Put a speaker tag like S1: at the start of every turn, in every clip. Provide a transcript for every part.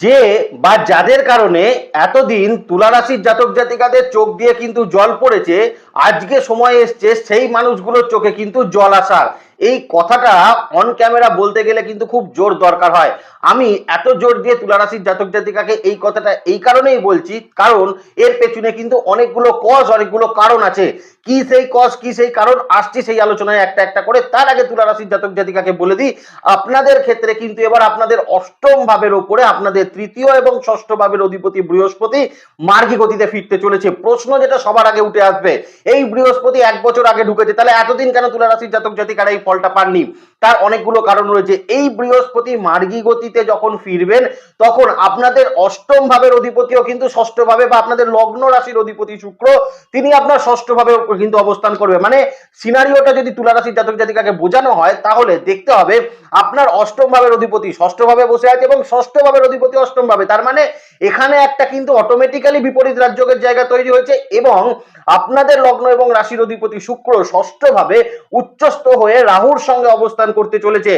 S1: যে বা যাদের কারণে এতদিন তুলারাশির জাতক জাতিকাদের চোখ দিয়ে কিন্তু জল পড়েছে আজকে সময় এসছে, সেই মানুষগুলোর চোখে কিন্তু জল আসার। এই কথাটা অন ক্যামেরা বলতে গেলে কিন্তু খুব জোর দরকার হয়। আমি এত জোর দিয়ে তুলারাশির জাতক জাতিকাকে এই কথাটা এই কারণেই বলছি, কারণ এর পেছনে কিন্তু অনেকগুলো কজ অনেকগুলো কারণ আছে। কি সেই কজ কি সেই কারণ, আসছি সেই আলোচনায় একটা একটা করে। তার আগে তুলারাশির জাতক জাতিকাকে বলে দিই, আপনাদের ক্ষেত্রে কিন্তু এবার আপনাদের অষ্টম ভাবের ওপরে আপনাদের তৃতীয় এবং ষষ্ঠ ভাবের অধিপতি বৃহস্পতি মার্গী গতিতে ফিরতে চলেছে। প্রশ্ন যেটা সবার আগে উঠে আসবে এই বৃহস্পতি এক বছর আগে ঢুকেছে, তাহলে এতদিন কেন তুলা রাশির জাতক জাতিকারা এই ফলটা পাননি? তার অনেকগুলো কারণ রয়েছে। এই বৃহস্পতি মার্গী গতিতে যখন ফিরবেন, তখন আপনাদের অষ্টম ভাবের অধিপতিও কিন্তু ষষ্ঠ ভাবে বা আপনাদের লগ্ন রাশির অধিপতি শুক্র, তিনি আপনার ষষ্ঠ ভাবে কিন্তু অবস্থান করবে। মানে সিনারিওটা যদি তুলা রাশির জাতক জাতিকাকে বোঝানো হয়, তাহলে দেখতে হবে আপনার অষ্টম ভাবের অধিপতি ষষ্ঠ ভাবে বসে আছে এবং ষষ্ঠ ভাবের অধিপতি অষ্টম ভাবে। তার মানে এখানে একটা কিন্তু অটোমেটিক্যালি বিপরীত রাজ্যকের জায়গা তৈরি হয়েছে এবং আপনাদের লগ্ন এবং রাশির অধিপতি শুক্র ষষ্ঠ ভাবে উচ্চস্থ হয়ে রাহুর সঙ্গে অবস্থান করতে চলেছে।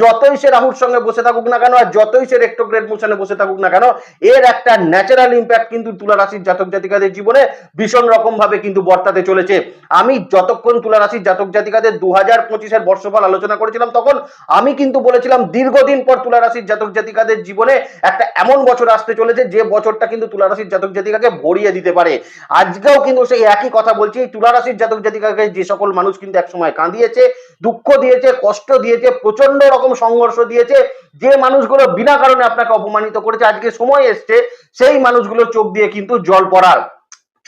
S1: যতই সে রাহুর সঙ্গে বসে থাকুক না কেন, আর যতই সে রেক্টোগ্রেড মোশনে বসে থাকুক না কেন, এর একটা ন্যাচারাল ইম্প্যাক্ট কিন্তু তুলা রাশির জাতক জাতিকাদের জীবনে ভীষণ রকম ভাবে কিন্তু বর্তাতে চলেছে। আমি যতক্ষণ তুলা রাশির জাতক জাতিকাদের দু হাজার পঁচিশের বর্ষফল আলোচনা করেছিলাম তখন, আমি কিন্তু বলেছিলাম দীর্ঘদিন পর তুলা রাশির জাতক জাতিকাদের জীবনে একটা এমন বছর আসতে চলেছে, যে বছরটা কিন্তু তুলা রাশির জাতক জাতিকাকে ভরিয়ে দিতে পারে। আজকেও কিন্তু সেই একই কথা বলছি, এই তুলা রাশির জাতক জাতিকাকে যে সকল মানুষ কিন্তু একসময় কাঁদিয়েছে, দুঃখ দিয়েছে, কষ্ট দিয়েছে প্রচণ্ড রকম সংঘর্ষ দিয়েছে, যে মানুষগুলো বিনা কারণে আপনাকে অপমানিত করেছে, আজকে সময় এসছে, সেই মানুষগুলো চোখ দিয়ে কিন্তু জল পড়ার।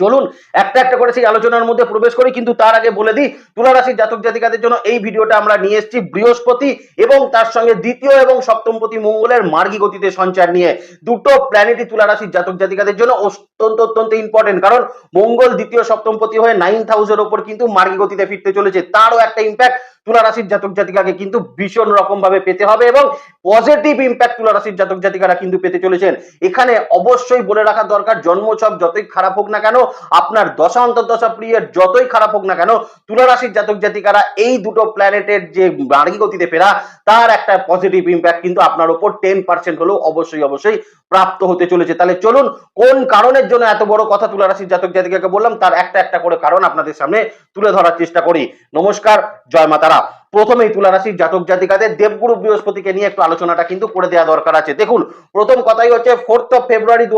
S1: চলুন, একটা একটা করে সেই আলোচনার মধ্যে প্রবেশ করি, কিন্তু তার আগে বলে দিই তুলা রাশির জাতক জাতিকাদের জন্য এই ভিডিওটা আমরা নিয়ে এসেছি বৃহস্পতি এবং তার সঙ্গে দ্বিতীয় এবং সপ্তমপতি মঙ্গলের মার্গী গতিতে সঞ্চার নিয়ে। দুটো প্ল্যানেটই তুলা রাশির জাতক জাতিকাদের জন্য অত্যন্ত অত্যন্ত ইম্পর্টেন্ট কারণ মঙ্গল দ্বিতীয়, সপ্তমপতি হয়ে নাইন হাউসের ওপর কিন্তু মার্গী গতিতে ফিরতে চলেছে। তারও একটা ইম্প্যাক্ট তুলা রাশির জাতক জাতিকাকে কিন্তু ভীষণ রকম ভাবে পেতে হবে এবং পজিটিভ ইম্প্যাক্ট তুলা রাশির জাতক জাতিকারা কিন্তু পেতে চলেছেন। এখানে অবশ্যই বলে রাখা দরকার, জন্মছক যতই খারাপ হোক না কেন আপনার দশা, অন্তর্দশা পিরিয়ড যতই খারাপ হোক না কেন তুলা রাশির জাতক জাতিকারা এই দুটো প্ল্যানেটের যে মার্গী গতিতে ফেরা, তার একটা পজিটিভ ইম্প্যাক্ট কিন্তু আপনার উপর টেন পার্সেন্ট হলেও অবশ্যই অবশ্যই প্রাপ্ত হতে চলেছে। তাহলে চলুন, কোন কারণের জন্য এত বড় কথা তুলা রাশির জাতক জাতিকাকে বললাম? তার একটা একটা করে কারণ আপনাদের সামনে তুলে ধরার চেষ্টা করি। নমস্কার, জয় মাতারা। প্রথমেই তুলা রাশির জাতক জাতিকাদের দেবগুরু বৃহস্পতিকে নিয়ে একটু আলোচনাটা কিন্তু করে দেওয়া দরকার আছে। দেখুন, প্রথম কথাই হচ্ছে ফোর্থ অফ ফেব্রুয়ারি দু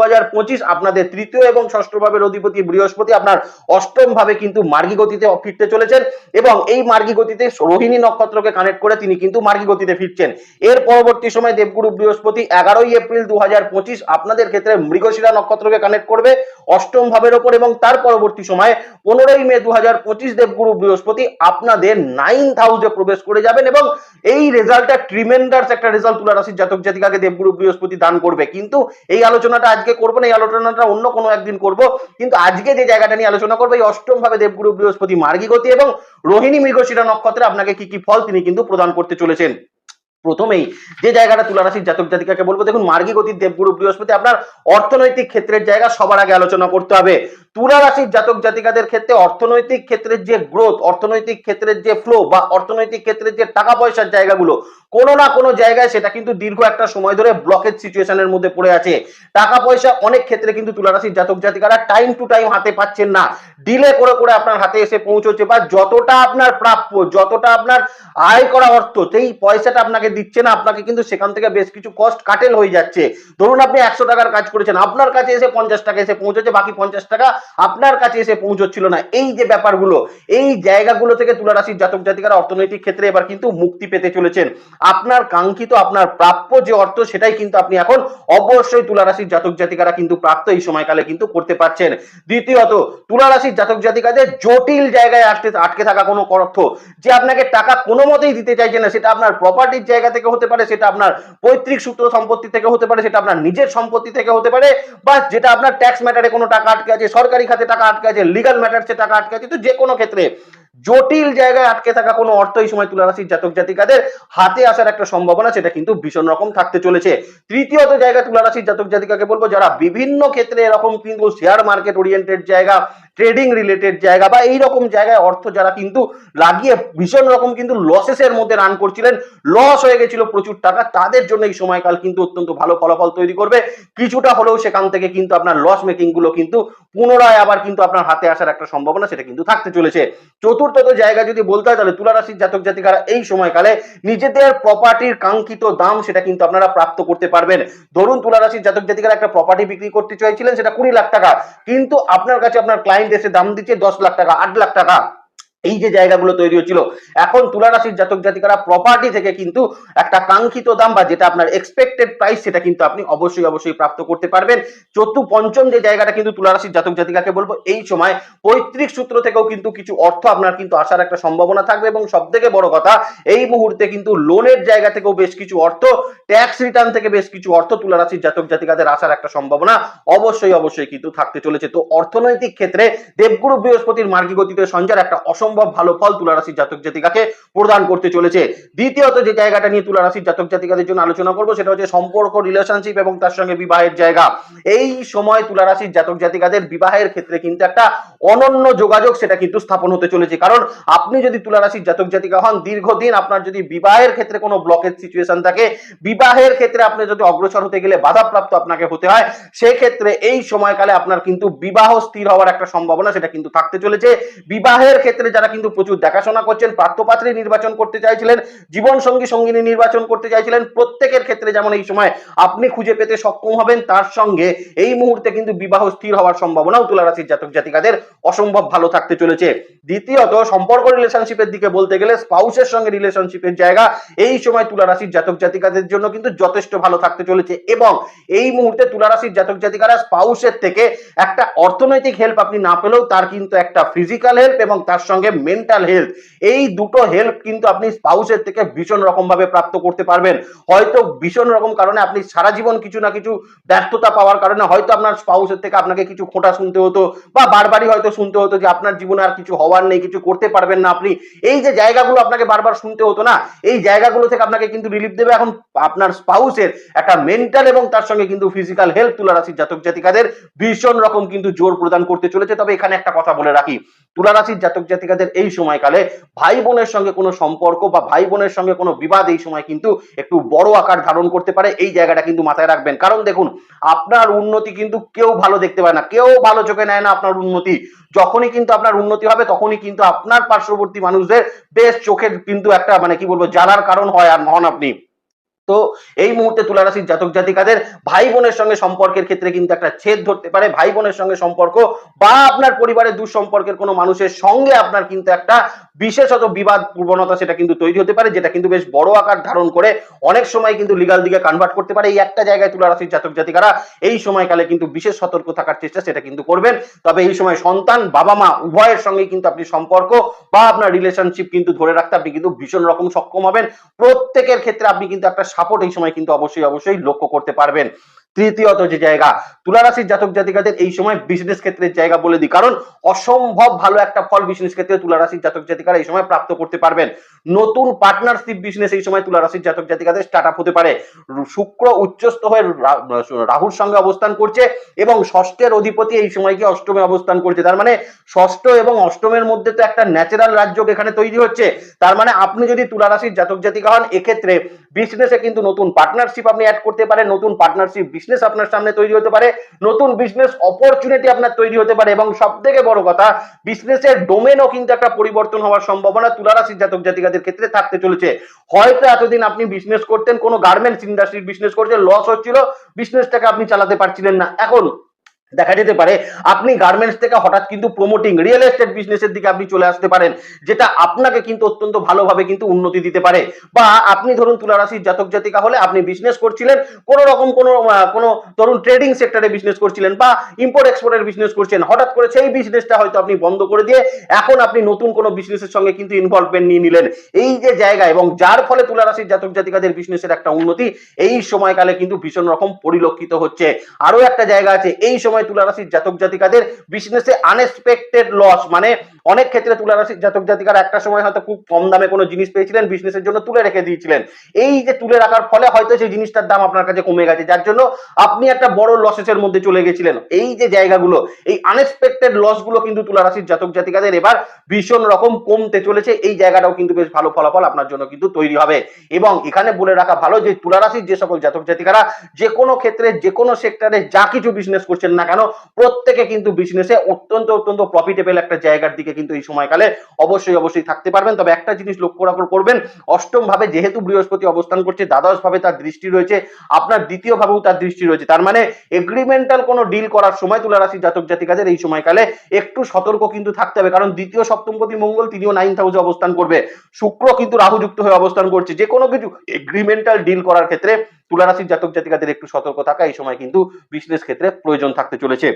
S1: আপনাদের তৃতীয় এবং ষষ্ঠ ভাবের অধিপতি বৃহস্পতি আপনার অষ্টম ভাবে কিন্তু মার্গী গতিতে ফিরতে চলেছেন এবং এই মার্গী গতিতে রোহিণী নক্ষত্রকে কানেক্ট করে তিনি কিন্তু মার্গী গতিতে ফিরছেন। এর পরবর্তী সময় দেবগুরু বৃহস্পতি এগারোই এপ্রিল দু হাজার পঁচিশ আপনাদের ক্ষেত্রে মৃগশিরা নক্ষত্রকে কানেক্ট করবে অষ্টম ভাবের ওপর এবং তার পরবর্তী সময় পনেরোই মে দু হাজার পঁচিশ দেবগুরু বৃহস্পতি আপনাদের নাইন হাউসে প্রবেশ করে যাবেন এবং এই রেজাল্টটা ট্রিমেন্ডার্স একটা রেজাল্ট তুলা রাশির জাতক জাতিকাকে দেবগুরু বৃহস্পতি দান করবে। কিন্তু এই আলোচনাটা আজকে করব না, এই আলোচনাটা অন্য কোনো একদিন করব। কিন্তু আজকে যে জায়গাটা নিয়ে আলোচনা করব, এই অষ্টম ভাবে দেবগুরু বৃহস্পতি মার্গী গতি এবং রোহিণী মৃগশিরা নক্ষত্রে আপনাকে কি কি ফল তিনি কিন্তু প্রদান করতে চলেছেন। প্রথমেই যে জায়গাটা তুলা রাশির জাতক জাতিকাকে বলব, দেখুন মার্গী গতির দেবগুরু বৃহস্পতি আপনার অর্থনৈতিক ক্ষেত্রের জায়গা সবার আগে আলোচনা করতে হবে। তুলারাশির জাতক জাতিকাদের ক্ষেত্রে অর্থনৈতিক ক্ষেত্রের যে গ্রোথ অর্থনৈতিক ক্ষেত্রের যে ফ্লো বা অর্থনৈতিক ক্ষেত্রের যে টাকা পয়সার জায়গাগুলো কোনো না কোনো জায়গায় সেটা কিন্তু দীর্ঘ একটা সময় ধরে ব্লকেজ সিচুয়েশনের মধ্যে পড়ে আছে। টাকা পয়সা অনেক ক্ষেত্রে কিন্তু তুলা রাশির জাতক জাতিকারা টাইম টু টাইম হাতে পাচ্ছেন না। ডিলে করে করে আপনার হাতে এসে পৌঁছচ্ছে বা যতটা আপনার প্রাপ্য, যতটা আপনার আয় করা অর্থ, সেই পয়সাটা আপনাকে দিচ্ছে না, আপনাকে কিন্তু সেখান থেকে বেশ কিছু কস্ট কাটেল হয়ে যাচ্ছে। ধরুন আপনি একশো টাকার কাজ করেছেন, আপনার কাছে এসে পঞ্চাশ টাকা এসে পৌঁছেছে, বাকি পঞ্চাশ টাকা আপনার কাছে এসে পৌঁছচ্ছিল না। এই যে ব্যাপারগুলো, এই জায়গাগুলো থেকে তুলারাশির জাতক জাতিকারা অর্থনৈতিক ক্ষেত্রে এবার কিন্তু মুক্তি পেতে চলেছেন। আপনার কাঙ্ক্ষিত, আপনার প্রাপ্য যে অর্থ, সেটাই কিন্তু আপনি এখন অবশ্যই তুলা রাশির জাতক জাতিকারা কিন্তু প্রাপ্ত এই সময়কালে কিন্তু করতে পারছেন। দ্বিতীয়ত তুলা রাশির জাতক জাতিকাদের জটিল জায়গায় আটকে আটকে থাকা কোনো অর্থ যে আপনাকে টাকা কোনো মতেই দিতে চাইছে না, সেটা আপনার প্রপার্টির জায়গা থেকে হতে পারে, সেটা আপনার পৈতৃক সূত্র সম্পত্তি থেকে হতে পারে, সেটা আপনার নিজের সম্পত্তি থেকে হতে পারে, বা যেটা আপনার ট্যাক্স ম্যাটারে কোনো টাকা আটকে আছে, সরকারি খাতে টাকা আটকে আছে লিগাল ম্যাটারসে টাকা আটকে আছে, তো যে কোনো ক্ষেত্রে জটিল জায়গায় আটকে থাকা কোনো অর্থ এই সময় তুলা রাশির জাতক জাতিকাদের হাতে আসার একটা সম্ভাবনা, সেটা কিন্তু ভীষণ রকম থাকতে চলেছে। তৃতীয়ত জায়গা তুলা রাশির জাতক জাতিকাকে বলব, যারা বিভিন্ন ক্ষেত্রে এরকম কিন্তু শেয়ার মার্কেট ওরিয়েন্টেড জায়গা ট্রেডিং রিলেটেড জায়গা বা এই রকম জায়গায় অর্থ যারা কিন্তু লাগিয়ে ভীষণ রকম কিন্তু লসেসের মধ্যে রান করছিলেন লস হয়ে গেছিল প্রচুর টাকা, তাদের জন্য এই সময়কাল কিন্তু অত্যন্ত ভালো ফলাফল তৈরি করবে। কিছুটা হলেও সেখান থেকে কিন্তু আপনার লস মেকিংগুলো কিন্তু পুনরায় আবার কিন্তু আপনার হাতে আসার একটা সম্ভাবনা সেটা কিন্তু থাকতে চলেছে। চতুর্থত জায়গা যদি বলতে হয়, তাহলে তুলা রাশির জাতক জাতিকারা এই সময়কালে নিজেদের প্রপার্টির কাঙ্ক্ষিত দাম সেটা কিন্তু আপনারা প্রাপ্ত করতে পারবেন। ধরুন তুলা রাশির জাতক জাতিকারা একটা প্রপার্টি বিক্রি করতে চাইছিলেন, সেটা কুড়ি লাখ টাকা। কিন্তু আপনার কাছে আপনার ক্লায়েন্ট এসে দাম দিচ্ছে দশ লাখ টাকা আট লাখ টাকা। এই যে জায়গাগুলো তৈরি হচ্ছিল, এখন তুলা রাশির জাতক জাতিকারা প্রপার্টি থেকে কিন্তু একটা কাঙ্ক্ষিত দাম বা যেটা আপনার এক্সপেক্টেড প্রাইস সেটা কিন্তু আপনি অবশ্যই অবশ্যই প্রাপ্ত করতে পারবেন। চতুর্থ পঞ্চম যে জায়গাটা কিন্তু তুলা রাশির জাতক জাতিকাকে বলব, এই সময় পৈতৃক সূত্র থেকেও কিন্তু কিছু অর্থ আপনার কিন্তু আসার একটা সম্ভাবনা থাকবে এবং সব থেকে বড় কথা, এই মুহূর্তে কিন্তু লোনের জায়গা থেকেও বেশ কিছু অর্থ ট্যাক্স রিটার্ন থেকে বেশ কিছু অর্থ তুলা রাশির জাতক জাতিকাদের আসার একটা সম্ভাবনা অবশ্যই অবশ্যই কিন্তু থাকতে চলেছে। তো অর্থনৈতিক ক্ষেত্রে দেবগুরু বৃহস্পতির মার্গী গতিতে সঞ্চার একটা অসম্ভব ভালো ফল তুলা রাশির জাতক জাতিকাকে প্রদান করতে চলেছে। দ্বিতীয়ত যে জায়গাটা নিয়ে তুলা রাশির জাতক জাতিকাদের জন্য আলোচনা করব সেটা হচ্ছে সম্পর্ক রিলেশনশিপ এবং তার সঙ্গে বিবাহের জায়গা। এই সময় তুলা রাশির জাতক জাতিকাদের বিবাহের ক্ষেত্রে কিন্তু একটা অনন্য যোগাযোগ সেটা কিন্তু স্থাপন হতে চলেছে। কারণ আপনি যদি তুলা রাশির জাতক জাতিকা হন, দীর্ঘদিন আপনার যদি বিবাহের ক্ষেত্রে কোনো ব্লকের সিচুয়েশন থাকে, বিবাহের ক্ষেত্রে আপনি যদি অগ্রসর হতে গেলে বাধাপ্রাপ্ত আপনাকে হতে হয়, সেক্ষেত্রে এই সময়কালে আপনার কিন্তু বিবাহ স্থির হওয়ার একটা সম্ভাবনা সেটা কিন্তু থাকতে চলেছে। বিবাহের ক্ষেত্রে যারা কিন্তু প্রচুর দেখাশোনা করছেন, পাত্রপাত্রী নির্বাচন করতে চাইছিলেন জীবন সঙ্গী সঙ্গিনী নির্বাচন করতে চাইছিলেন। প্রত্যেকের ক্ষেত্রে যেমন এই সময় আপনি খুঁজে পেতে সক্ষম হবেন, তার সঙ্গে এই মুহূর্তে কিন্তু বিবাহ স্থির হওয়ার সম্ভাবনাও তুলা রাশির জাতক জাতিকাদের অসম্ভব ভালো থাকতে চলেছে। দ্বিতীয়ত, সম্পর্ক রিলেশনশিপের দিকে বলতে গেলে স্পাউসের সঙ্গে রিলেশনশিপের জায়গা এই সময় তুলা রাশির জাতক জাতিকাদের জন্য কিন্তু যথেষ্ট ভালো থাকতে চলেছে এবং এই মুহূর্তে তুলা রাশির জাতক জাতিকারা স্পাউসের থেকে একটা অর্থনৈতিক হেল্প আপনি না পেলেও তার কিন্তু একটা ফিজিক্যাল হেল্প এবং তার সঙ্গে মেন্টাল হেলথ এই দুটো হেল্প কিন্তু আপনি স্পাউসের থেকে ভীষণ রকম ভাবে প্রাপ্ত করতে পারবেন। হয়তো ভীষণ রকম কারণে আপনি সারা জীবন কিছু না কিছু ব্যর্থতা পাওয়ার কারণে হয়তো আপনার স্পাউসের থেকে আপনাকে কিছু খোঁটা শুনতে হতো বা বারবারই হয়তো শুনতে হতো যে আপনার জীবনে আর কিছু হওয়ার নেই, কিছু করতে পারবেন না আপনি। এই যে জায়গাগুলো আপনাকে বারবার শুনতে হতো না, এই জায়গাগুলো থেকে আপনাকে কিন্তু রিলিফ দেবে এখন আপনার স্পাউসের একটা মেন্টাল এবং তার সঙ্গে কিন্তু ফিজিক্যাল হেলথ তুলা রাশির জাতক জাতিকাদের ভীষণ রকম কিন্তু জোর প্রদান করতে চলেছে। তবে এখানে একটা কথা বলে রাখি। তুলা রাশির জাতক জাতিকাদের এই সময়কালে ভাই বোনের সঙ্গে কোনো সম্পর্ক বা ভাই বোনের সঙ্গে কোনো বিবাদ এই সময় কিন্তু একটু বড় আকার ধারণ করতে পারে। এই জায়গাটা কিন্তু মাথায় রাখবেন। কারণ দেখুন, আপনার উন্নতি কিন্তু কেউ ভালো দেখতে পায় না। কেউ ভালো চোখে নেয় না আপনার উন্নতি। যখনই কিন্তু আপনার উন্নতি হবে, তখনই কিন্তু আপনার পার্শ্ববর্তী মানুষদের বেশ চোখের কিন্তু একটা মানে কি বলব, জ্বালার কারণ হয় আর হন আপনি। তো এই মুহূর্তে তুলা রাশির জাতক জাতিকাদের ভাই বোনের সঙ্গে সম্পর্কের ক্ষেত্রে কিন্তু একটা ছেদ ধরতে পারে। ভাই বোনের সঙ্গে সম্পর্ক বা আপনার পরিবারের দুঃসম্পর্কের কোনো মানুষের সঙ্গে আপনার কিন্তু একটা বিশেষত বিবাদ প্রবণতা সেটা কিন্তু তৈরি হতে পারে, যেটা কিন্তু বেশ বড় আকার ধারণ করে অনেক সময় কিন্তু লিগাল দিকে কনভার্ট করতে পারে। এই একটা জায়গায় তুলা রাশির জাতক জাতিকারা এই সময়কালে কিন্তু বিশেষ সতর্ক থাকার চেষ্টা সেটা কিন্তু করবেন। তবে এই সময় সন্তান বাবা মা উভয়ের সঙ্গে কিন্তু আপনি সম্পর্ক বা আপনার রিলেশনশিপ কিন্তু ধরে রাখতে আপনি কিন্তু ভীষণ রকম সক্ষম হবেন। প্রত্যেকের ক্ষেত্রে আপনি কিন্তু একটা সাপোর্ট এই সময় কিন্তু অবশ্যই অবশ্যই লক্ষ্য করতে পারবেন। তৃতীয়ত যে জায়গা তুলা রাশির জাতক জাতিকাদের এই সময় বিজনেস ক্ষেত্রের জায়গা বলে দিই। কারণ অসম্ভব ভালো একটা ফল বিজনেস ক্ষেত্রে তুলা রাশির জাতক জাতিকারা এই সময় প্রাপ্ত করতে পারবেন। নতুন পার্টনারশিপ বিজনেস এই সময় তুলা রাশির জাতক জাতিকাদের স্টার্ট আপ হতে পারে। শুক্র উচ্চস্থ হয়ে রাহুর সঙ্গে অবস্থান করছে এবং ষষ্ঠের অধিপতি এই সময় কি অষ্টমে অবস্থান করছে। তার মানে ষষ্ঠ এবং অষ্টমের মধ্যে তো একটা ন্যাচারাল রাজ্য এখানে তৈরি হচ্ছে। তার মানে আপনি যদি তুলা রাশির জাতক জাতিকা হন, এক্ষেত্রে বিজনেসে কিন্তু নতুন পার্টনারশিপ আপনি অ্যাড করতে পারেন, নতুন পার্টনারশিপ বিজনেস আপনার সামনে তৈরি হতে পারে, নতুন বিজনেস অপরচুনিটি আপনার তৈরি হতে পারে এবং সব থেকে বড় কথা বিজনেসের ডোমেনও কিন্তু একটা পরিবর্তন হওয়ার সম্ভাবনা তুলা রাশির জাতক জাতিকাদের ক্ষেত্রে থাকতে চলেছে। হয়তো এতদিন আপনি বিজনেস করতেন, কোনো গার্মেন্টস ইন্ডাস্ট্রির বিজনেস করছেন লস হচ্ছিল বিজনেসটাকে আপনি চালাতে পারছিলেন না। এখন দেখা যেতে পারে আপনি গার্মেন্টস থেকে হঠাৎ কিন্তু প্রমোটিং রিয়েল এস্টেট বিজনেসের দিকে আপনি চলে আসতে পারেন, যেটা আপনাকে কিন্তু অত্যন্ত ভালোভাবে কিন্তু উন্নতি দিতে পারে। বা আপনি ধরুন তুলা রাশির জাতক জাতিকা হলে আপনি বিজনেস করছিলেন, কোন রকম কোনো কোনো ধরুন ট্রেডিং সেক্টরে বিজনেস করছিলেন বা ইম্পোর্ট এক্সপোর্টের বিজনেস করছেন, হঠাৎ করে সেই বিজনেসটা হয়তো আপনি বন্ধ করে দিয়ে এখন আপনি নতুন কোনো বিজনেসের সঙ্গে কিন্তু ইনভলভমেন্ট নিয়ে নিলেন। এই যে জায়গা এবং যার ফলে তুলা রাশির জাতক জাতিকাদের বিজনেসের একটা উন্নতি, এই সময়কালে কিন্তু ভীষণ রকম পরিলক্ষিত হচ্ছে। আরও একটা জায়গা আছে, এই সময় সময় তুলা রাশির জাতক জাতিকাদের বিজনেসে আনএক্সপেক্টেড লস মানে অনেক ক্ষেত্রে তুলা রাশির জাতক জাতিকারা একটা সময় হয়তো খুব কম দামে কোনো জিনিস পেয়েছিলেন বিজনেসের জন্য তুলে রেখে দিয়েছিলেন। এই যে তুলে রাখার ফলে হয়তো সেই জিনিসটার দাম আপনার কাছে কমে গেছে, যার জন্য আপনি একটা বড় লসেসের মধ্যে চলে গেছিলেন। এই যে জায়গাগুলো, এই আনএক্সপেক্টেড লসগুলো কিন্তু তুলা রাশির জাতক জাতিকাদের এবার ভীষণ রকম কমতে চলেছে। এই জায়গাটাও কিন্তু বেশ ভালো ফলাফল আপনার জন্য কিন্তু তৈরি হবে। এবং এখানে বলে রাখা ভালো যে তুলা রাশির যে সকল জাতক জাতিকারা, যে কোনো ক্ষেত্রে, যে কোনো সেক্টরে যা কিছু বিজনেস করছেন না কেন? প্রত্যেকে কিন্তু বিজনেসে অত্যন্ত অত্যন্ত প্রফিটেবল একটা জায়গার দিকে কিন্তু এই সময়কালে অবশ্যই অবশ্যই থাকতে পারবেন। তবে একটা জিনিস লক্ষ্য রাখা করবেন অষ্টম ভাবে যেহেতু বৃহস্পতি অবস্থান করছে দ্বাদশ ভাবে তার দৃষ্টি রয়েছে, আপনার দ্বিতীয় ভাবেও তার দৃষ্টি রয়েছে। তার মানে এগ্রিমেন্টাল কোনো ডিল করার সময় তুলা রাশি জাতক জাতিকাদের এই সময়কালে একটু সতর্ক কিন্তু থাকতে হবে। কারণ দ্বিতীয় সপ্তমপতি মঙ্গল তিনিও নাইন হাউসে অবস্থান করবে। শুক্র কিন্তু রাহুযুক্ত হয়ে অবস্থান করছে। যে কোনো কিছু এগ্রিমেন্টাল ডিল করার ক্ষেত্রে তুলা রাশির জাতক জাতিকাদের একটু সতর্ক থাকা এই সময় কিন্তু বিজনেস ক্ষেত্রে প্রয়োজন থাকতে চলেছে।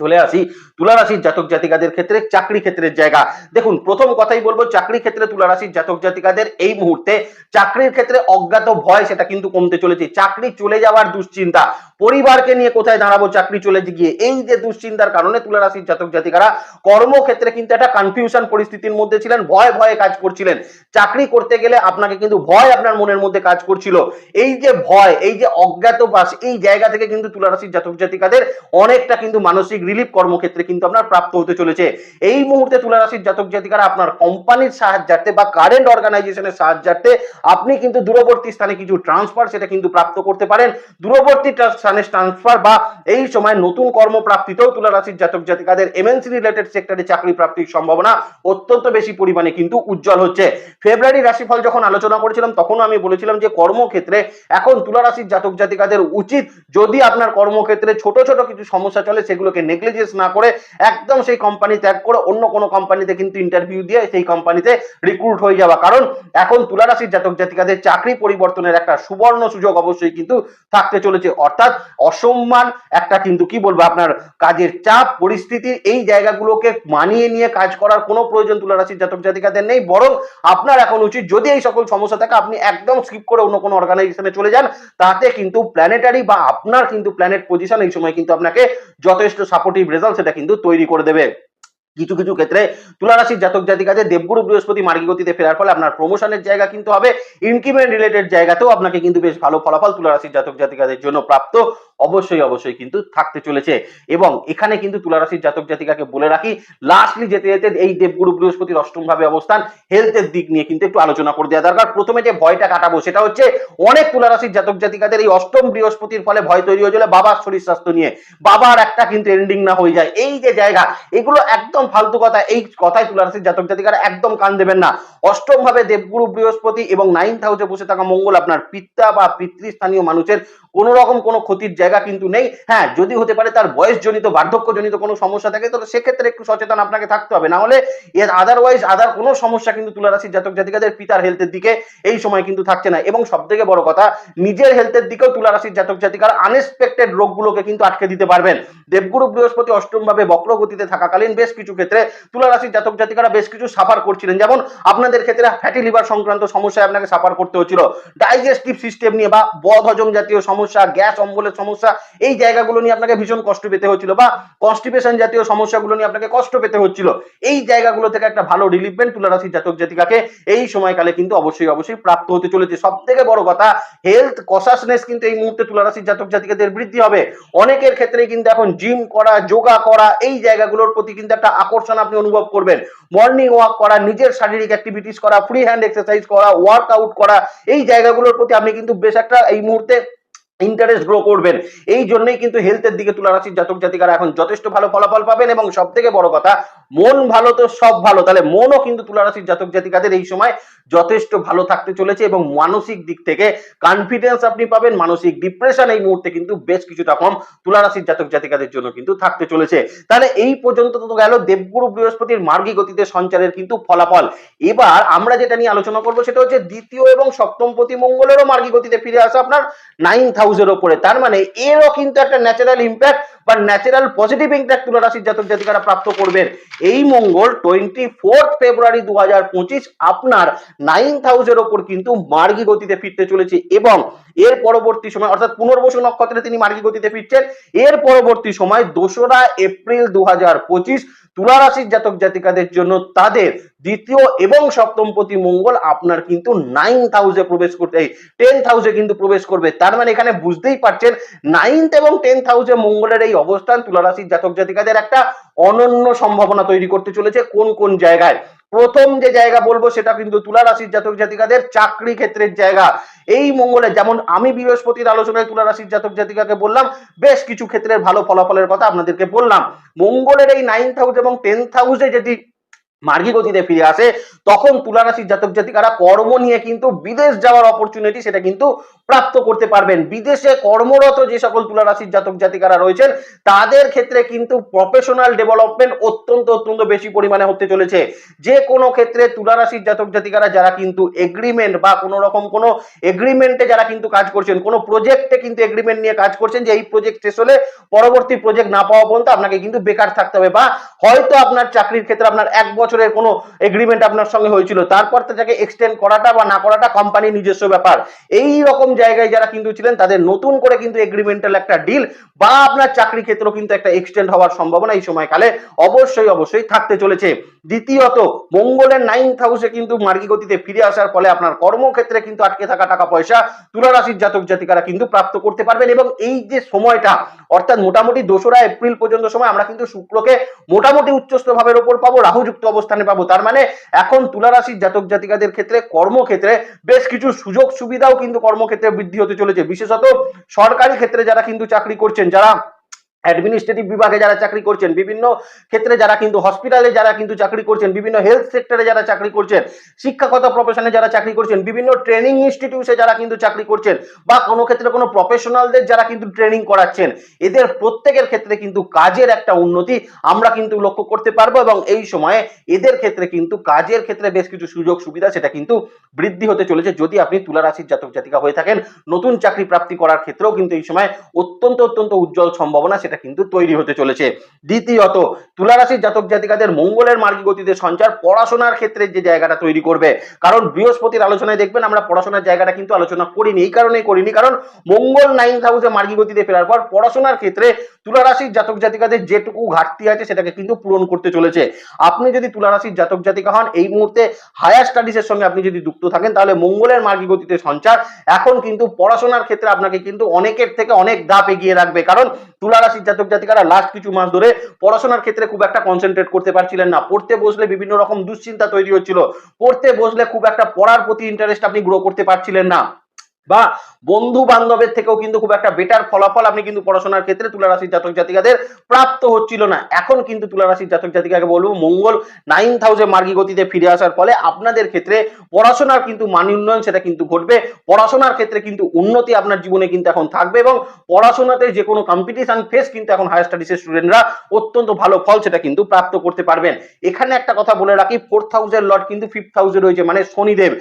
S1: চলে আসি তুলা রাশির জাতক জাতিকাদের ক্ষেত্রে চাকরি ক্ষেত্রের জায়গা। দেখুন, প্রথম কথাই বলব, চাকরি ক্ষেত্রে তুলা রাশির জাতক জাতিকাদের এই মুহূর্তে চাকরির ক্ষেত্রে অজ্ঞাত ভয় সেটা কিন্তু কমতে চলেছে। চাকরি চলে যাওয়ার দুশ্চিন্তা পরিবারকে নিয়ে কোথায় দাঁড়াবো, চাকরি চলে গিয়ে, এই যে দুশ্চিন্তার কারণে তুলা রাশির জাতক জাতিকারা কর্মক্ষেত্রে কিন্তু একটা কনফিউশন পরিস্থিতির মধ্যে ছিলেন, ভয় ভয়ে কাজ করছিলেন। চাকরি করতে গেলে আপনাকে কিন্তু ভয় আপনার মনের মধ্যে কাজ করছিল। এই যে ভয়, এই যে অজ্ঞাতবাস, এই জায়গা থেকে কিন্তু তুলা রাশির জাতক জাতিকাদের অনেকটা কিন্তু মানসিক রিলিফ কর্মক্ষেত্রে কিন্তু আপনার প্রাপ্ত হতে চলেছে। এই মুহূর্তে তুলা রাশির জাতক জাতিকারা আপনার কোম্পানির সাহায্যার্থে বা কারেন্ট অর্গানাইজেশনের সাহায্যার্থে আপনি কিন্তু দূরবর্তী স্থানে কিছু ট্রান্সফার সেটা কিন্তু প্রাপ্ত করতে পারেন। দূরবর্তী স্থানে ট্রান্সফার বা এই সময় নতুন কর্মপ্রাপ্তিতেও তুলা রাশির জাতক জাতিকাদের এমএনসি রিলেটেড সেক্টরে চাকরি প্রাপ্তির সম্ভাবনা অত্যন্ত বেশি পরিমাণে কিন্তু উজ্জ্বল হচ্ছে। ফেব্রুয়ারি রাশিফল যখন আলোচনা করেছিলাম, তখনও আমি বলেছিলাম যে কর্মক্ষেত্রে এখন তুলা রাশির জাতক জাতিকাদের উচিত যদি আপনার কর্মক্ষেত্রে ছোট ছোট কিছু সমস্যা চলে, সেগুলোকে নেগলিজেন্স না করে একদম সেই কোম্পানি ত্যাগ করে অন্য কোনো কোম্পানিতে কিন্তু ইন্টারভিউ দিয়ে সেই কোম্পানিতে রিক্রুট হয়ে যাওয়া। কারণ এখন তুলা রাশির জাতক জাতিকাদের চাকরি পরিবর্তনের একটা সুবর্ণ সুযোগ অবশ্যই কিন্তু থাকতে চলেছে। অর্থাৎ অসম্মান, একটা কিন্তু কি বলব, আপনার কাজের চাপ, পরিস্থিতি, এই জায়গাগুলোকে মানিয়ে নিয়ে কাজ করার কোনো প্রয়োজন তুলে রাশির জাতক জাতিকাদের নেই। বরং আপনার এখন উচিত, যদি এই সকল সমস্যা থাকে, আপনি একদম স্কিপ করে অন্য কোনো অর্গানাইজেশনে চলে যান। তাতে কিন্তু প্ল্যানেটারি বা আপনার কিন্তু প্ল্যানেট পজিশন এই সময় কিন্তু আপনাকে যথেষ্ট সাপোর্টিভ রেজাল্ট সেটা কিন্তু তৈরি করে দেবে। কিছু কিছু ক্ষেত্রে তুলারাশির জাতক জাতিকাদের দেবগুরু বৃহস্পতি মার্গী গতিতে ফেরার ফলে আপনার প্রমোশনের জায়গা কিন্তু হবে ইনক্রিমেন্ট রিলেটেড জায়গাতেও আপনাকে কিন্তু বেশ ভালো ফলাফল তুলারাশির জাতক জাতিকাদের জন্য প্রাপ্ত অবশ্যই অবশ্যই কিন্তু থাকতে চলেছে। এবং এখানে কিন্তু তুলা রাশির জাতক জাতিকাকে বলে রাখি লাস্টলি যেতে যেতে এই দেবগুরু বৃহস্পতির অষ্টম ভাবে অবস্থান হেলথের দিক নিয়ে কিন্তু একটু আলোচনা করে দেওয়া দরকার। প্রথমে যে ভয়টা কাটাবো সেটা হচ্ছে, অনেক তুলা রাশির জাতক জাতিকাদের এই অষ্টম বৃহস্পতির ফলে ভয় তৈরি হয়েছিল বাবার শরীর স্বাস্থ্য নিয়ে। বাবার একটা কিন্তু এন্ডিং না হয়ে যায়। এই যে জায়গা, এগুলো একদম ফালতু কথা, এই কথায় তুলা রাশির জাতক জাতিকারা একদম কান দেবেন না। অষ্টম ভাবে দেবগুরু বৃহস্পতি এবং নাইন্থ হাউসে বসে থাকা মঙ্গল আপনার পিতা বা পিতৃস্থানীয় মানুষের কোন রকম কোনো ক্ষতির জায়গা কিন্তু নেই। হ্যাঁ যদি হতে পারে তার বয়সজনিত, বার্ধক্যজনিত কোনো সমস্যা থাকে তো সেক্ষেত্রে একটু সচেতন আপনাকে থাকতে হবে। না হলে এর আদারওয়াইজ আদার কোনো সমস্যা কিন্তু তুলা রাশির জাতক জাতিকাদের পিতার হেলথের দিকে এই সময় কিন্তু থাকছে না। এবং সব থেকে বড় কথা, নিজের হেলথের দিকেও তুলা রাশির জাতক জাতিকার আনএক্সপেক্টেড রোগগুলোকে কিন্তু আটকে দিতে পারবেন। দেবগুরু বৃহস্পতি অষ্টম ভাবে বক্র থাকাকালীন বেশ কিছু ক্ষেত্রে তুলা রাশির জাতক জাতিকারা বেশ কিছু সাফার করছিলেন। যেমন আপনাদের ক্ষেত্রে ফ্যাটি লিভার সংক্রান্ত সমস্যায় আপনাকে সাফার করতে হচ্ছিল। ডাইজেস্টিভ সিস্টেম নিয়ে বা বদ হজম জাতীয় সমস্যা গ্যাস, অম্বলের সমস্যা, এই জায়গাগুলো নিয়ে আপনাকে ভীষণ কষ্ট পেতে হচ্ছিল বা কনস্টিপেশন জাতীয় সমস্যাগুলো নিয়ে আপনাকে কষ্ট পেতে হচ্ছিল। এই জায়গাগুলো থেকে একটা ভালো রিলিফমেন্ট তুলা রাশির জাতক জাতিকাকে এই সময়কালে কিন্তু অবশ্যই অবশ্যই প্রাপ্ত হতে চলেছে। সব থেকে বড় কথা হেলথ কসাসনেস কিন্তু এই মুহূর্তে তুলা রাশির জাতক জাতিকাদের বৃদ্ধি হবে। অনেকের ক্ষেত্রে কিন্তু এখন জিম করা যোগা করা, এই জায়গাগুলোর প্রতি কিন্তু একটা আকর্ষণ আপনি অনুভব করবেন। মর্নিং ওয়াক করা, নিজের শারীরিক অ্যাক্টিভিটিস করা ফ্রি হ্যান্ড এক্সারসাইজ করা ওয়ার্কআউট করা, এই জায়গাগুলোর প্রতি আপনি কিন্তু বেশ একটা এই মুহূর্তে ইন্টারেস্ট গ্রো করবেন। এই জন্যই কিন্তু হেলথের দিকে তুলা রাশির জাতক জাতিকারা এখন যথেষ্ট ভালো ফলাফল পাবেন এবং সব থেকে বড় কথা, মন ভালো তো সব ভালো। তাহলে মনও কিন্তু তুলা রাশির জাতক জাতিকাদের এই সময় যথেষ্ট ভালো থাকতে চলেছে এবং মানসিক দিক থেকে কনফিডেন্স আপনি পাবেন, মানসিক ডিপ্রেশন এই মুহূর্তে কিন্তু বেশ কিছুটা কম তুলা রাশির জাতক জাতিকাদের জন্য কিন্তু থাকতে চলেছে। তাহলে এই পর্যন্ত তো গেল, দেবগুরু বৃহস্পতির মার্গী গতিতে সঞ্চারের কিন্তু ফলাফল। এবার আমরা যেটা নিয়ে আলোচনা করব সেটা হচ্ছে দ্বিতীয় এবং সপ্তম প্রতি মঙ্গলেরও মার্গী গতিতে ফিরে আসা আপনার নাইন হাউসের ওপরে তার মানে এরও কিন্তু একটা ন্যাচারাল ইম্প্যাক্ট বা ন্যাচারাল পজিটিভ ইম্প্যাক্ট তুলা রাশির জাতক জাতিকারা প্রাপ্ত করবেন। এই মঙ্গল টোয়েন্টি ফোর্থ ফেব্রুয়ারি দু হাজার পঁচিশ আপনার নাইন হাউসের ওপর কিন্তু মার্গী গতিতে ফিরতে চলেছে এবং এর পরবর্তী সময় অর্থাৎ পুনর্বসু নক্ষত্রে তিনি মার্গী গতিতে ফিরছেন। এর পরবর্তী সময় দোসরা এপ্রিল দু হাজার পঁচিশ তুলা রাশির জাতক জাতিকাদের জন্য তাদের দ্বিতীয় এবং সপ্তম প্রতি মঙ্গল আপনার কিন্তু নাইন হাউসে প্রবেশ করতে টেন্থ হাউসে কিন্তু প্রবেশ করবে। তার মানে এখানে বুঝতেই পারছেন নাইন্থ এবং টেন্থ হাউসে মঙ্গলের এই অবস্থান তুলা রাশির জাতক জাতিকাদের একটা অনন্য সম্ভাবনা তৈরি করতে চলেছে কোন কোন জায়গায়। প্রথম যে জায়গা বলব সেটা কিন্তু তুলা রাশির জাতক জাতিকাদের চাকরি ক্ষেত্রের জায়গা। এই মঙ্গলে যেমন আমি বৃহস্পতির আলোচনায় তুলা রাশির জাতক জাতিকাকে বললাম, বেশ কিছু ক্ষেত্রের ভালো ফলাফলের কথা আপনাদেরকে বললাম। মঙ্গলের এই নাইন্থ হাউস এবং টেন্থ হাউসে যদি মার্গী গতিতে ফিরে আসে, তখন তুলা রাশির জাতক জাতিকারা কর্ম নিয়ে কিন্তু বিদেশ যাওয়ার অপরচুনিটি সেটা কিন্তু প্রাপ্ত করতে পারবেন। বিদেশে কর্মরত যে সকল তুলা রাশির জাতক জাতিকারা রয়েছেন, তাদের ক্ষেত্রে কিন্তু প্রফেশনাল ডেভেলপমেন্ট অত্যন্ত অত্যন্ত বেশি পরিমাণে হতে চলেছে। যে কোনো ক্ষেত্রে তুলা রাশির জাতক জাতিকারা যারা কিন্তু এগ্রিমেন্ট বা কোনো রকম কোনো এগ্রিমেন্টে যারা কিন্তু কাজ করছেন, কোনো প্রজেক্টে কিন্তু এগ্রিমেন্ট নিয়ে কাজ করছেন যে এই প্রজেক্ট শেষ হলে পরবর্তী প্রজেক্ট না পাওয়া পর্যন্ত আপনাকে কিন্তু বেকার থাকতে হবে বা হয়তো আপনার চাকরির ক্ষেত্রে আপনার এক বছরের কোনো এগ্রিমেন্ট আপনার সঙ্গে হয়েছিল, তারপর তাকে এক্সটেন্ড করাটা বা না করাটা কোম্পানির নিজস্ব ব্যাপার। এই রকম জায়গায় যারা কিন্তু ছিলেন, তাদের নতুন করে কিন্তু এগ্রিমেন্টাল একটা ডিল বা আপনার চাকরি ক্ষেত্রেও কিন্তু একটা এক্সটেন্ড হওয়ার সম্ভাবনা এই সময়কালে অবশ্যই অবশ্যই থাকতে চলেছে। দ্বিতীয়ত, মঙ্গলের নাইন্থ হাউসে কিন্তু মার্গী গতিতে ফিরে আসার ফলে আপনার কর্মক্ষেত্রে কিন্তু আটকে থাকা টাকা পয়সা তুলা রাশির জাতক জাতিকারা কিন্তু প্রাপ্ত করতে পারবেন এবং এই যে সময়টা, অর্থাৎ মোটামুটি দোসরা এপ্রিল পর্যন্ত সময় আমরা কিন্তু শুক্রকে মোটামুটি উচ্চস্থ ভাবের ওপর পাবো। রাহুযুক্ত অবস্থানে পাবো। তার মানে এখন তুলা রাশির জাতক জাতিকাদের ক্ষেত্রে কর্মক্ষেত্রে বেশ কিছু সুযোগ সুবিধাও কিন্তু কর্মক্ষেত্রে বৃদ্ধি হতে চলেছে। বিশেষত সরকারি ক্ষেত্রে যারা কিন্তু চাকরি করছেন, যারা অ্যাডমিনিস্ট্রেটিভ বিভাগে যারা চাকরি করছেন, বিভিন্ন ক্ষেত্রে যারা কিন্তু হসপিটালে যারা কিন্তু চাকরি করছেন, বিভিন্ন হেলথ সেক্টরে যারা চাকরি করছেন, শিক্ষাগত প্রফেশনে যারা চাকরি করছেন, বিভিন্ন ট্রেনিং ইনস্টিটিউটে যারা কিন্তু চাকরি করছেন বা কোনো ক্ষেত্রে কোনো প্রফেশনালদের যারা কিন্তু ট্রেনিং করাচ্ছেন, এদের প্রত্যেকের ক্ষেত্রে কিন্তু কাজের একটা উন্নতি আমরা কিন্তু লক্ষ্য করতে পারব এবং এই সময়ে এদের ক্ষেত্রে কিন্তু কাজের ক্ষেত্রে বেশ কিছু সুযোগ সুবিধা সেটা কিন্তু বৃদ্ধি হতে চলেছে। যদি আপনি তুলা রাশির জাতক জাতিকা হয়ে থাকেন, নতুন চাকরি প্রাপ্তি করার ক্ষেত্রেও কিন্তু এই সময় অত্যন্ত অত্যন্ত উজ্জ্বল সম্ভাবনা কিন্তু তৈরি হতে চলেছে। দ্বিতীয়ত তুলা রাশির জাতক জাতিকাদের মঙ্গলের মার্গী গতিতে সঞ্চার পড়াশোনার ক্ষেত্রে যে জায়গাটা তৈরি করবে, কারণ বৃহস্পতির আলোচনায় দেখবেন আমরা পড়াশোনার জায়গাটা কিন্তু আলোচনা করিনি, এই কারণেই করিনি, কারণ মঙ্গল নাইন্থ হাউসে মার্গী গতিতে ফেরার পর পড়াশোনার ক্ষেত্রে তুলা রাশির জাতক জাতিকাদের যেটুকু ঘাটতি আছে সেটাকে কিন্তু পূরণ করতে চলেছে। আপনি যদি তুলারাশির জাতক জাতিকা হন, এই মুহূর্তে হায়ার স্টাডিজের সঙ্গে আপনি যদি যুক্ত থাকেন, তাহলে মঙ্গলের মার্গী গতিতে সঞ্চার এখন কিন্তু পড়াশোনার ক্ষেত্রে আপনাকে কিন্তু অনেকের থেকে অনেক ধাপ এগিয়ে রাখবে, কারণ তুলা জাতক জাতিকারা লাস্ট কিছু মাস ধরে পড়াশোনার ক্ষেত্রে খুব একটা কনসেন্ট্রেট করতে পারছিলেন না। পড়তে বসলে বিভিন্ন রকম দুশ্চিন্তা তৈরি হচ্ছিল। পড়তে বসলে খুব একটা পড়ার প্রতি ইন্টারেস্ট আপনি গ্রো করতে পারছিলেন না। বা বন্ধু বান্ধবের থেকেও কিন্তু খুব একটা বেটার ফলাফল আপনি কিন্তু পড়াশোনার ক্ষেত্রে তুলা রাশির জাতক জাতিকাদের প্রাপ্ত হচ্ছিল না। এখন কিন্তু তুলা রাশির জাতক জাতিকাকে বলব, মঙ্গল নাইন থাউজেন্ড মার্গী গতিতে ফিরে আসার ফলে আপনাদের ক্ষেত্রে পড়াশোনার কিন্তু মান উন্নয়ন সেটা কিন্তু ঘটবে। পড়াশোনার ক্ষেত্রে কিন্তু উন্নতি আপনার জীবনে কিন্তু এখন থাকবে এবং পড়াশোনাতে যে কোনো কম্পিটিশন ফেস কিন্তু এখন হায়ার স্টাডিজের স্টুডেন্টরা অত্যন্ত ভালো ফল সেটা কিন্তু প্রাপ্ত করতে পারবেন। এখানে একটা কথা বলে রাখি ফোর্থ হাউসের লট কিন্তু ফিফথ হাউসে রয়েছে মানে শনিদেব।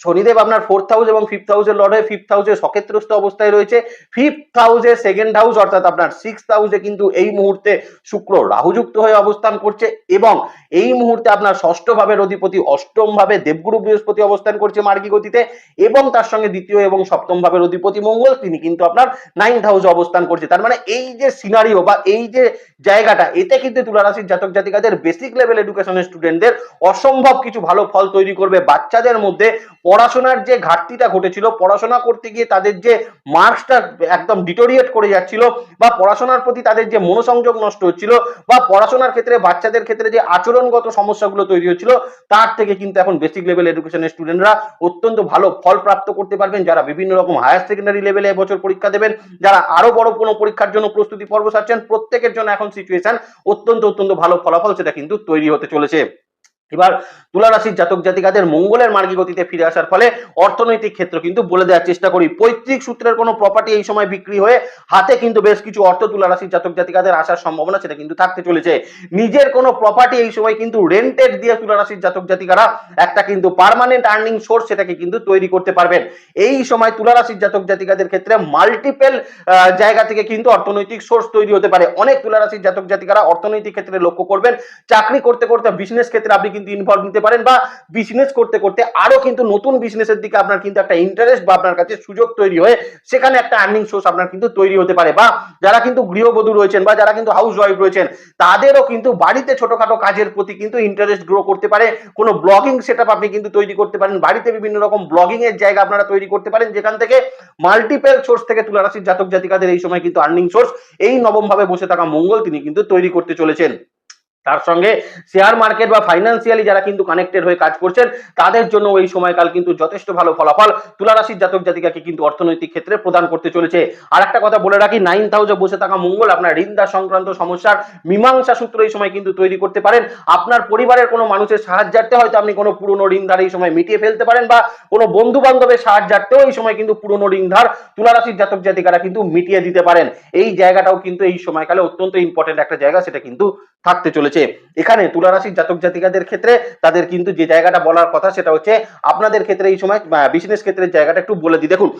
S1: শনিদেব আপনার ফোর্থ হাউস এবং ফিফথ হাউসের লর্ডে ফিফথ হাউসে সক্ষেত্রস্থ অবস্থায় রয়েছে। ফিফথ হাউসে সেকেন্ড হাউস অর্থাৎ আপনার সিক্স হাউসে কিন্তু এই মুহূর্তে শুক্র রাহুযুক্ত হয়ে অবস্থান করছে এবং এই মুহূর্তে আপনার ষষ্ঠ ভাবের অধিপতি অষ্টম ভাবে দেবগুরু বৃহস্পতি অবস্থান করছে মার্গী গতিতে এবং তার সঙ্গে দ্বিতীয় এবং সপ্তম ভাবের অধিপতি মঙ্গল, তিনি কিন্তু আপনার নাইন্থ হাউসে অবস্থান করছে। তার মানে এই যে সিনারিও বা এই যে জায়গাটা, এতে কিন্তু তুলা রাশির জাতক জাতিকাদের বেসিক লেভেল এডুকেশনের স্টুডেন্টদের অসম্ভব কিছু ভালো ফল তৈরি করবে। বাচ্চাদের মধ্যে পড়াশোনার যে ঘাটতিটা ঘটেছিল, পড়াশোনা করতে গিয়ে তাদের যে মার্কসটা একদম ডিটোরিয়েট করে যাচ্ছিল বা পড়াশোনার প্রতি তাদের যে মনোসংযোগ নষ্ট হচ্ছিল বা পড়াশোনার ক্ষেত্রে, বাচ্চাদের ক্ষেত্রে যে আচরণগত সমস্যাগুলো তৈরি হচ্ছিল, তার থেকে কিন্তু এখন বেসিক লেভেল এডুকেশনের স্টুডেন্টরা অত্যন্ত ভালো ফল প্রাপ্ত করতে পারবেন। যারা বিভিন্ন রকম হায়ার সেকেন্ডারি লেভেলে এবছর পরীক্ষা দেবেন, যারা আরও বড় কোনো পরীক্ষার জন্য প্রস্তুতি পর্ব সারছেন, প্রত্যেকের জন্য এখন সিচুয়েশন অত্যন্ত অত্যন্ত ভালো ফলাফল সেটা কিন্তু তৈরি হতে চলেছে। এবার তুলা রাশির জাতক জাতিকাদের মঙ্গলের মার্গী গতিতে ফিরে আসার ফলে অর্থনৈতিক ক্ষেত্র কিন্তু বলে দেওয়ার চেষ্টা করি। পৈতৃক সূত্রের কোনো প্রপার্টি এই সময় বিক্রি হয়ে হাতে কিন্তু বেশ কিছু অর্থ তুলা রাশির জাতক জাতিকাদের আসার সম্ভাবনা সেটা কিন্তু থাকতে চলেছে। নিজের কোনো প্রপার্টি এই সময় কিন্তু রেন্টেড দিয়ে তুলা রাশির জাতক জাতিকারা একটা কিন্তু পার্মানেন্ট আর্নিং সোর্স সেটাকে কিন্তু তৈরি করতে পারবেন। এই সময় তুলা রাশির জাতক জাতিকাদের ক্ষেত্রে মাল্টিপল জায়গা থেকে কিন্তু অর্থনৈতিক সোর্স তৈরি হতে পারে। অনেক তুলা রাশির জাতক জাতিকারা অর্থনৈতিক ক্ষেত্রে লক্ষ্য করবেন। চাকরি করতে করতে বিজনেস ক্ষেত্রে আপনি কিন্তু ইনভলভ নিতে পারেন বা বিজনেস করতে করতে আরও কিন্তু নতুন বিজনেসের দিকে আপনার কিন্তু একটা ইন্টারেস্ট বা আপনার কাছে সুযোগ তৈরি হয়ে সেখানে একটা আর্নিং সোর্স আপনার কিন্তু তৈরি হতে পারে বা যারা কিন্তু গৃহবধূ রয়েছেন বা যারা কিন্তু হাউস ওয়াইফ রয়েছেন, তাদেরও কিন্তু বাড়িতে ছোটখাটো কাজের প্রতি কিন্তু ইন্টারেস্ট গ্রো করতে পারে। কোনো ব্লগিং সেট আপনি কিন্তু তৈরি করতে পারেন। বাড়িতে বিভিন্ন রকম ব্লগিং এর জায়গা আপনারা তৈরি করতে পারেন। যেখান থেকে মাল্টিপেল সোর্স থেকে তুলা রাশির জাতক জাতিকাদের এই সময় কিন্তু আর্নিং সোর্স এই নবম ভাবে বসে থাকা মঙ্গল তিনি কিন্তু তৈরি করতে চলেছেন। তার সঙ্গে শেয়ার মার্কেট বা ফাইন্যান্সিয়ালি যারা কিন্তু কানেক্টেড হয়ে কাজ করছেন, তাদের জন্য এই সময়কাল কিন্তু যথেষ্ট ভালো ফলাফল। তুলা রাশির জাতক জাতিকাকে কিন্তু অর্থনৈতিক ক্ষেত্রে প্রদান করতে চলেছে। আর একটা কথা বলে রাখি নাইন হাউসে বসে থাকা মঙ্গল আপনার ঋণদার সংক্রান্ত সমস্যার মীমাংসা সূত্র এই সময় কিন্তু তৈরি করতে পারেন। আপনার পরিবারের কোনো মানুষের সাহায্যার্থে হয়তো আপনি কোনো পুরনো ঋণধার এই সময় মিটিয়ে ফেলতে পারেন বা কোনো বন্ধু বান্ধবের সাহায্যার্থেও এই সময় কিন্তু পুরনো ঋণধার তুলা রাশির জাতক জাতিকারা কিন্তু মিটিয়ে দিতে পারেন। এই জায়গাটাও কিন্তু এই সময়কালে অত্যন্ত ইম্পর্টেন্ট একটা জায়গা, সেটা কিন্তু থাকতে চলেছে। এখানে তুলারাশির জাতক জাতিকাদের ক্ষেত্রে তাদের কিন্তু যে জায়গাটা বলার কথা সেটা হচ্ছে আপনাদের ক্ষেত্রে এই সময় বিজনেস ক্ষেত্রের জায়গাটা একটু বলে দিই। দেখুন,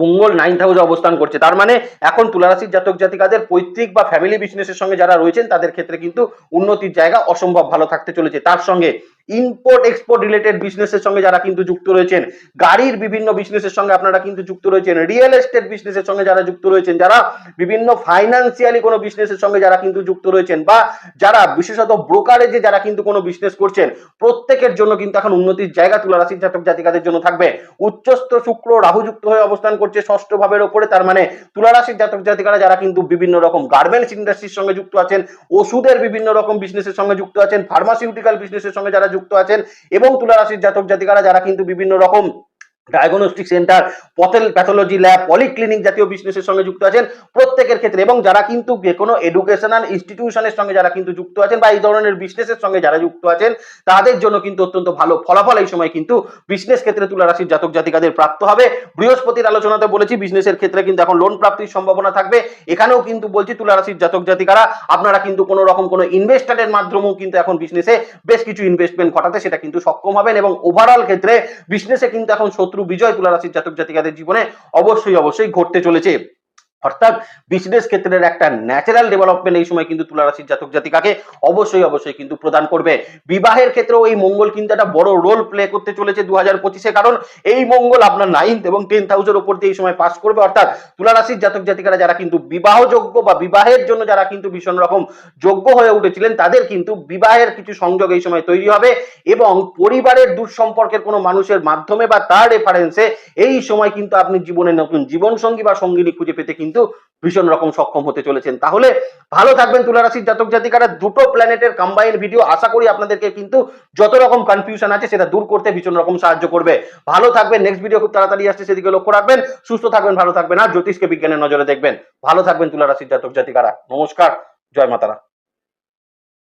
S1: মঙ্গল নাইন হাউসে অবস্থান করছে। তার মানে এখন তুলারাশির জাতক জাতিকাদের পৈতৃক বা ফ্যামিলি বিজনেসের সঙ্গে যারা রয়েছেন, তাদের ক্ষেত্রে কিন্তু উন্নতির জায়গা অসম্ভব ভালো থাকতে চলেছে। তার সঙ্গে ইম্পোর্ট এক্সপোর্ট রিলেটেড বিজনেসের সঙ্গে যারা কিন্তু যুক্ত রয়েছেন, গাড়ির বিভিন্ন বিজনেসের সঙ্গে আপনারা কিন্তু যুক্ত রয়েছেন রিয়েল এস্টেট বিজনেসের সঙ্গে যারা যুক্ত রয়েছেন, যারা বিভিন্ন ফাইন্যান্সিয়ালি কোনো বিজনেসের সঙ্গে যারা কিন্তু যুক্ত রয়েছেন বা যারা বিশেষত ব্রোকারেজে যারা কিন্তু কোনো বিজনেস করছেন, প্রত্যেকের জন্য কিন্তু এখন উন্নতির জায়গা তুলা রাশির জাতক জাতিকাদের জন্য থাকবে। উচ্চস্থ শুক্র রাহু যুক্ত হয়ে অবস্থান করছে ষষ্ঠ ভাবের ওপরে, তার মানে তুলা রাশির জাতক জাতিকারা যারা কিন্তু বিভিন্ন রকম গার্মেন্টস ইন্ডাস্ট্রির সঙ্গে যুক্ত আছেন, ওষুধের বিভিন্ন রকম বিজনেসের সঙ্গে যুক্ত আছেন ফার্মাসিউটিক্যাল বিজনেসের সঙ্গে যারা যুক্ত আছেন এবং তুলা রাশির জাতক জাতিকারা যারা কিন্তু বিভিন্ন রকম ডায়াগনস্টিক সেন্টার পথেল প্যাথোলজি ল্যাব পলিক্লিনিক জাতীয় বিজনেসের সঙ্গে যুক্ত আছেন প্রত্যেকের ক্ষেত্রে এবং যারা কিন্তু যে কোনো এডুকেশনাল ইনস্টিটিউশনের সঙ্গে যারা কিন্তু যুক্ত আছেন বা এই ধরনের বিজনেসের সঙ্গে যারা যুক্ত আছেন, তাদের জন্য কিন্তু অত্যন্ত ভালো ফলাফল এই সময় কিন্তু বিজনেস ক্ষেত্রে তুলা রাশির জাতক জাতিকাদের প্রাপ্ত হবে। বৃহস্পতির আলোচনাতে বলেছি বিজনেসের ক্ষেত্রে কিন্তু এখন লোন প্রাপ্তির সম্ভাবনা থাকবে। এখানেও কিন্তু বলছি, তুলা রাশির জাতক জাতিকারা, আপনারা কিন্তু কোনো রকম কোনো ইনভেস্টারের মাধ্যমেও কিন্তু এখন বিজনেসে বেশ কিছু ইনভেস্টমেন্ট ঘটাতে সেটা কিন্তু সক্ষম হবেন এবং ওভারঅল ক্ষেত্রে বিজনেসে কিন্তু এখন শত্রু বিজয় তুলা রাশির জাতক জাতিকাদের জীবনে অবশ্যই অবশ্যই ঘটতে চলেছে। অর্থাৎ বিজনেস ক্ষেত্রের একটা ন্যাচারাল ডেভেলপমেন্ট এই সময় কিন্তু তুলা রাশির জাতক জাতিকাকে অবশ্যই অবশ্যই কিন্তু প্রদান করবে। বিবাহের ক্ষেত্রেও এই মঙ্গল কিন্তু একটা বড় রোল প্লে করতে চলেছে দু হাজার কারণ এই মঙ্গল আপনার নাইন্থ এবং টেন্থ হাউসের উপর দিয়ে এই সময় পাস করবে। অর্থাৎ তুলা রাশির জাতক জাতিকারা যারা কিন্তু বিবাহযোগ্য বা বিবাহের জন্য যারা কিন্তু ভীষণ রকম যোগ্য হয়ে উঠেছিলেন, তাদের কিন্তু বিবাহের কিছু সংযোগ এই সময় তৈরি হবে এবং পরিবারের দূর সম্পর্কের কোনো মানুষের মাধ্যমে বা তার রেফারেন্সে এই সময় কিন্তু আপনি জীবনে নতুন জীবন সঙ্গী বা সঙ্গিনী খুঁজে পেতে কিন্তু ভীষণ রকম সক্ষম হতে চলেছেন। তাহলে ভালো থাকবেন তুলারাশির জাতক জাতিকারা। দুটো প্ল্যানেটের কম্বাইন ভিডিও আশা করি আপনাদেরকে কিন্তু যত রকম কনফিউশন আছে সেটা দূর করতে ভীষণ রকম সাহায্য করবে। ভালো থাকবেন নেক্সট ভিডিও খুব তাড়াতাড়ি আসছে, সেদিকে লক্ষ্য রাখবেন। সুস্থ থাকবেন, ভালো থাকবেন, আর জ্যোতিষকে বিজ্ঞানের নজরে দেখবেন। ভালো থাকবেন তুলারাশির জাতক জাতিকারা। নমস্কার, জয় মাতারা।